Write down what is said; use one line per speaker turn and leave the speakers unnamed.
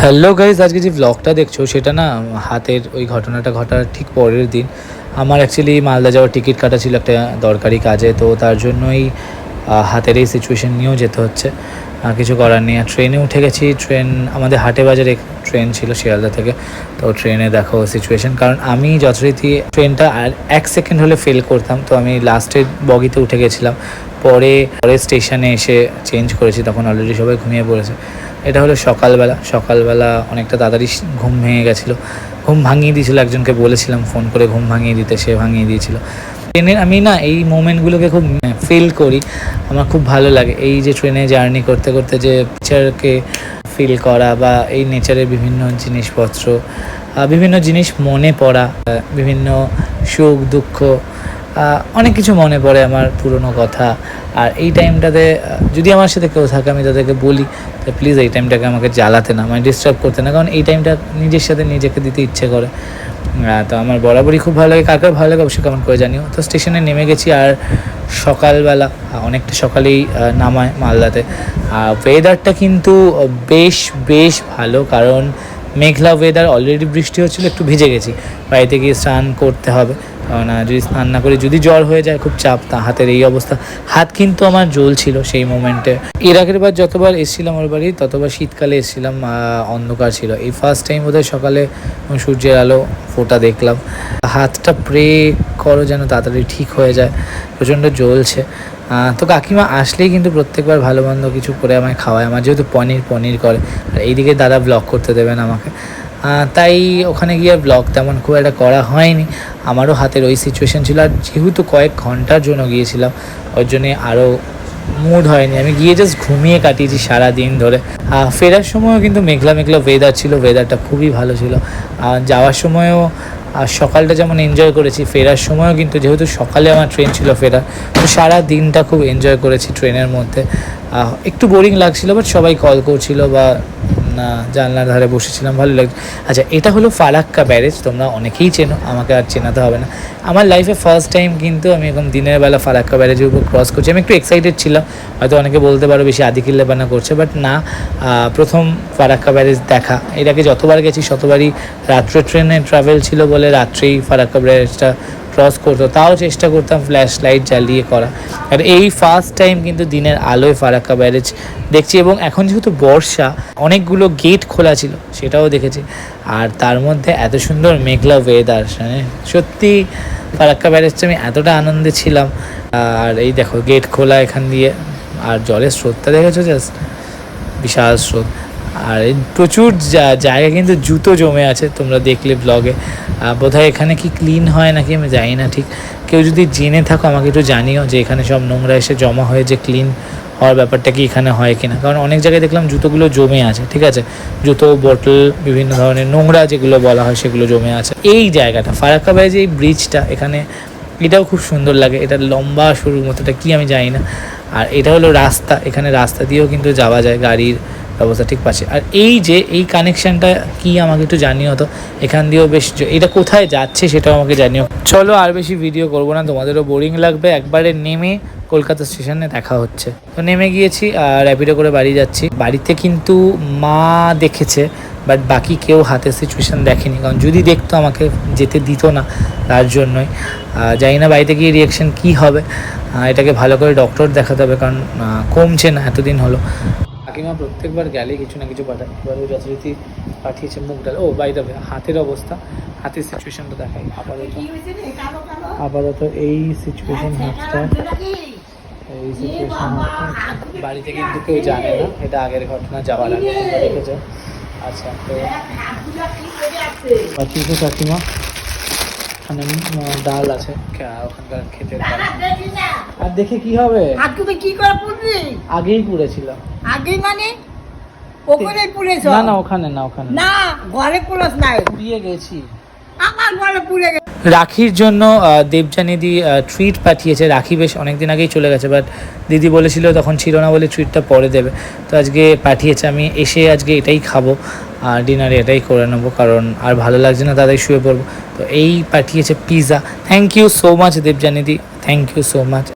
Hello guys আজকে যে ব্লগটা দেখছ, সেটা না হাতের ওই ঘটনাটা ঘটার ঠিক পরের দিন। আমার অ্যাকচুয়ালি মালদা যাওয়ার টিকিট কাটা ছিল একটা দরকারি কাজে, তো তার জন্যই হাতের এই সিচুয়েশন নিয়েও যেতে হচ্ছে। আর কিছু করার নেই, আর ট্রেনে উঠে গেছি ট্রেন আমাদের হাটে বাজারে ট্রেন ছিল শিয়ালদা থেকে। তো ট্রেনে দেখো সিচুয়েশন কারণ আমি যথারীতি ট্রেনটা আর এক সেকেন্ড হলে ফেল করতাম, তো আমি লাস্টের বগিতে উঠে গেছিলাম। পরে পরে স্টেশনে এসে চেঞ্জ করেছি, তখন অলরেডি সবাই ঘুমিয়ে পড়েছে। এটা হলো সকালবেলা। সকালবেলা অনেকটা তাড়াতাড়ি ঘুম ভেঙে গেছিল। ঘুম ভাঙিয়ে দিয়েছিল, একজনকে বলেছিলাম ফোন করে ঘুম ভাঙিয়ে দিতে, সে ভাঙিয়ে দিয়েছিল। ট্রেনের আমি না এই মোমেন্টগুলোকে খুব ফিল করি। আমার খুব ভালো লাগে। এই যে ট্রেনে জার্নি করতে করতে যে নেচারকে ফিল করা বা এই নেচারের বিভিন্ন জিনিসপত্র বিভিন্ন জিনিস মনে পড়া বিভিন্ন সুখ, দুঃখ অনেক কিছু মনে পড়ে আমার পুরনো কথা। আর এই টাইমটাতে যদি আমার সাথে কেউ থাকে, আমি তাদেরকে বলি তো প্লিজ এই টাইমটাকে আমাকে জ্বালাতে না মানে ডিস্টার্ব করতে না। কারণ এই টাইমটা নিজের সাথে নিজেকে দিতে ইচ্ছে করে। তো আমার বরাবরই খুব ভালো লাগে। কার ভালো লাগে অবশ্যই কেমন করে জানিও। তো স্টেশনে নেমে গেছি আর সকালবেলা অনেকটা সকালেই নামায় মালদাতে। ওয়েদারটা কিন্তু বেশ বেশ ভালো। কারণ মেঘলা ওয়েদার অলরেডি বৃষ্টি হচ্ছিল, একটু ভিজে গেছি। বাড়িতে গিয়ে স্নান করতে হবে। আহ, যদি স্নান না করে যদি জ্বর হয়ে যায় খুব চাপ তা হাতের এই অবস্থা। হাত কিন্তু আমার জ্বলছিল সেই মোমেন্টে। এর আগের বার যতবার এসেছিলাম ওর বাড়ি ততবার শীতকালে এসেছিলাম অন্ধকার ছিল। এই ফার্স্ট টাইম বোধহয় সকালে সূর্যের আলো ফোটা দেখলাম। হাতটা প্রে করো যেন তাড়াতাড়ি ঠিক হয়ে যায়। প্রচণ্ড জ্বলছে। তো কাকিমা আসলেই কিন্তু প্রত্যেকবার ভালো মন্দ কিছু করে আমায় খাওয়ায়। আমার যেহেতু পনির পনির করে। আর এইদিকে দাদা ব্লগ করতে দেবেন আমাকে। তাই ওখানে গিয়ে ব্লগ তেমন খুব একটা করা হয়নি। আমারও হাতের ওই সিচুয়েশন ছিল আর যেহেতু কয়েক ঘণ্টার জন্য গিয়েছিলাম, ওর জন্যে আরও মুড হয়নি। আমি গিয়ে জাস্ট ঘুমিয়ে কাটিয়েছি সারা দিন ধরে ফেরার সময়ও কিন্তু মেঘলা মেঘলা ওয়েদার ছিল ওয়েদারটা খুবই ভালো ছিল। আর যাওয়ার সময়ও সকালটা যেমন এনজয় করেছি, ফেরার সময়ও কিন্তু যেহেতু সকালে আমার ট্রেন ছিল ফেরার, তো সারা দিনটা খুব এনজয় করেছি ট্রেনের মধ্যে। একটু বোরিং লাগছিল বাট সবাই কল করছিল বা জানলার ধারে বসেছিলাম ভালো লাগছে। আচ্ছা এটা হলো ফারাক্কা ব্যারেজ, তোমরা অনেকেই চেনো, আমাকে আর চেনাতে হবে না। আমার লাইফে ফার্স্ট টাইম কিন্তু আমি এখন দিনের বেলা ফারাক্কা ব্যারেজের উপর ক্রস করছি। আমি একটু এক্সাইটেড ছিলাম, হয়তো অনেকে বলতে পারো বেশি আদিকিল্লেবানা করছে বাট না প্রথম ফারাক্কা ব্যারেজ দেখা। এটাকে যতবার গেছি, শতবারই রাত্রে ট্রেনে ট্রাভেল ছিল বলে রাত্রেই ফারাক্কা ব্যারেজটা ক্রস করতো, তাও চেষ্টা করতাম ফ্ল্যাশ লাইট জ্বালিয়ে করা। আর এই ফার্স্ট টাইম কিন্তু দিনের আলোয় ফারাক্কা ব্যারেজ দেখছি এবং এখন যেহেতু বর্ষা, অনেকগুলো গেট খোলা ছিল, সেটাও দেখেছি। আর তার মধ্যে এত সুন্দর মেঘলা ওয়েদার মানে সত্যি ফারাক্কা ব্যারেজটা আমি এতটা আনন্দে ছিলাম। আর এই দেখো গেট খোলা এখান দিয়ে, আর জলের স্রোতটা দেখেছ জাস্ট বিশাল স্রোত। আর প্রচুর জায়গা কিন্তু জুতো জমে আছে, তোমরা দেখলে ব্লগে বোধহয় এখানে কি ক্লিন হয় নাকি আমি জানি না ঠিক। কেউ যদি জেনে থাকো, আমাকে একটু জানিও যে এখানে সব নোংরা এসে জমা হয়ে যে ক্লিন হওয়ার ব্যাপারটা কি এখানে হয় কিনা। কারণ অনেক জায়গায় দেখলাম জুতোগুলো জমে আছে, ঠিক আছে? জুতো বোতল বিভিন্ন ধরনের নোংরা যেগুলো বলা হয় সেগুলো জমে আছে। এই জায়গাটা, ফারাক্কা ব্যারেজে এই ব্রিজটা এখানে এটাও খুব সুন্দর লাগে। এটা লম্বা সরুর মতো এটা কি আমি জানি না। আর এটা হলো রাস্তা, এখানে রাস্তা দিয়েও কিন্তু যাওয়া যায় গাড়ির। ব্যবস্থা ঠিক পাচ্ছে। আর এই যে, এই কানেকশনটা কি আমাকে একটু জানিও তো। এখান দিয়েও বেশ এটা কোথায় যাচ্ছে সেটাও আমাকে জানিও। চলো আর বেশি ভিডিও করব না, তোমাদেরও বোরিং লাগবে। একবারে নেমে কলকাতা স্টেশনে দেখা হচ্ছে। তো নেমে গিয়েছি আর র্যাপিডো করে বাড়ি যাচ্ছি। বাড়িতে কিন্তু মা দেখেছে বাট বাকি কেউ হাতের সিচুয়েশান দেখেনি। কারণ যদি দেখতো, আমাকে যেতে দিত না তার জন্যই। জানি না বাড়িতে গিয়ে রিয়াকশন কী হবে। এটাকে ভালো করে ডক্টর দেখাতে হবে, কারণ কমছে না, এতদিন হলো। কাকিমা প্রত্যেকবার গেলে কিছু না কিছু পাঠায়। এবার ও যথারীতি পাঠিয়েছে মুখ ডাল। ও বাই দেবে হাতের অবস্থা হাতের সিচুয়েশনটা দেখাই। আপাতত আপাতত এই সিচুয়েশন হাতটা এই সিচুয়েশন বাড়িতে কিন্তু কেউ জানে না। এটা আগের ঘটনা যাওয়ার আগে তোমরা দেখেছ। আচ্ছা তো পাঠিয়েছে কাকিমা। ওখানে ডাল আছে। ওখানকার খেতে আর দেখে কি হবে।
আজকে কি করে পুড়লি
আগেই পুড়েছিল
আগে মানে? ওখানে পুড়েছ?
না না ওখানে না ওখানে
না। ঘরে পুরস নাই।
পুড়িয়ে গেছি।
আমার ঘরে পুড়ে গেছে।
রাখির জন্য আহ, দেবযানীদি ট্রিট পাঠিয়েছে। রাখি বেশ অনেকদিন আগেই চলে গেছে বাট দিদি বলেছিল তখন ছিল না বলে ট্রিটটা পরে দেবে। তো আজকে পাঠিয়েছে আমি এসে আজকে এটাই খাব আর ডিনারে এটাই করে নেব কারণ আর ভালো লাগছে না তাদের শুয়ে পড়ব। তো এই পাঠিয়েছে pizza thank you so much দেবযানীদি। Thank you so much